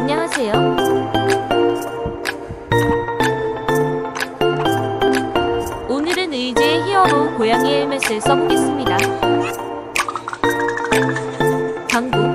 안녕하세요. 오늘은 의지의 히어로 고양이 헬멧을 써보겠습니다. 방구